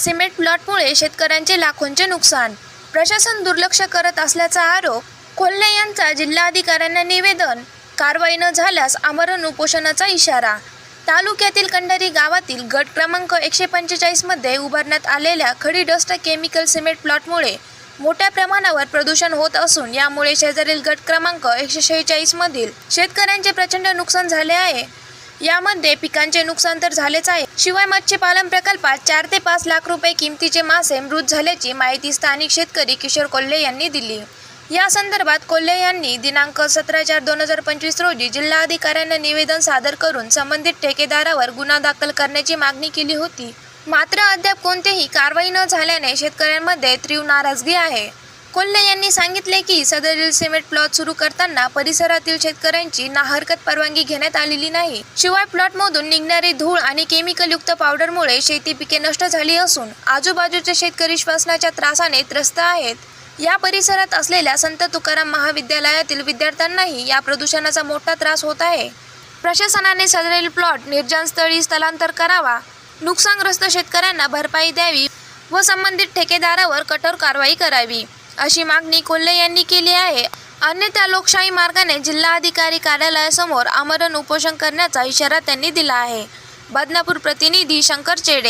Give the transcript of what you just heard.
Cement प्लॉटमुळे शेतकऱ्यांचे लाखोंचे नुकसान. प्रशासन दुर्लक्ष करत असल्याचा आरोप खोल्ले यांचा जिल्हाधिकाऱ्यांना निवेदन. कारवाई न झाल्यास आमरण उपोषणाचा इशारा. तालुक्यातील कंडारी गावातील गट क्रमांक एकशे पंचेचाळीसमध्ये उभारण्यात आलेल्या खडी डस्ट केमिकल सिमेंट प्लॉटमुळे मोठ्या प्रमाणावर प्रदूषण होत असून यामुळे शेजारील गट क्रमांक एकशे शेहेचाळीसमधील शेतकऱ्यांचे प्रचंड नुकसान झाले आहे. यामध्ये पिकांचे नुकसान तर झालेच आहे. शिवाय मत्स्यपालन प्रकल्पात चार ते पाच लाख रुपये किमतीचे मासे मृत झाल्याची माहिती स्थानिक शेतकरी किशोर कोल्हे यांनी दिली. या संदर्भात कोल्हे यांनी दिनांक सतरा चार दोन हजार पंचवीस रोजी जिल्हाधिकाऱ्यांना निवेदन सादर करून संबंधित ठेकेदारावर गुन्हा दाखल करण्याची मागणी केली होती. मात्र अद्याप कोणतीही कारवाई न झाल्याने शेतकऱ्यांमध्ये तीव्र नाराजगी आहे. कोल्हे यांनी सांगितले की सदरील सिमेंट प्लॉट सुरू करताना परिसरातील शेतकऱ्यांची नाहरकत परवानगी घेण्यात आलेली नाही. शिवाय प्लॉटमधून निघणारी धूळ आणि केमिकलयुक्त पावडरमुळे शेती पिके नष्ट झाली असून आजूबाजूचे शेतकरी श्वसनाच्या त्रासाने त्रस्त आहेत. या परिसरात असलेल्या संत तुकाराम महाविद्यालयातील विद्यार्थ्यांनाही या प्रदूषणाचा मोठा त्रास होत आहे. प्रशासनाने सदरील प्लॉट निर्जन स्थळी स्थलांतर करावा नुकसानग्रस्त शेतकऱ्यांना भरपाई द्यावी व संबंधित ठेकेदारावर कठोर कारवाई करावी. अशी मागणी कोल्हे यांनी केली आहे. अन्यथा लोकशाही मार्गाने जिल्हाधिकारी कार्यालयासमोर आमरण उपोषण करण्याचा इशारा त्यांनी दिला आहे. बदनापूर प्रतिनिधी शंकर चेडे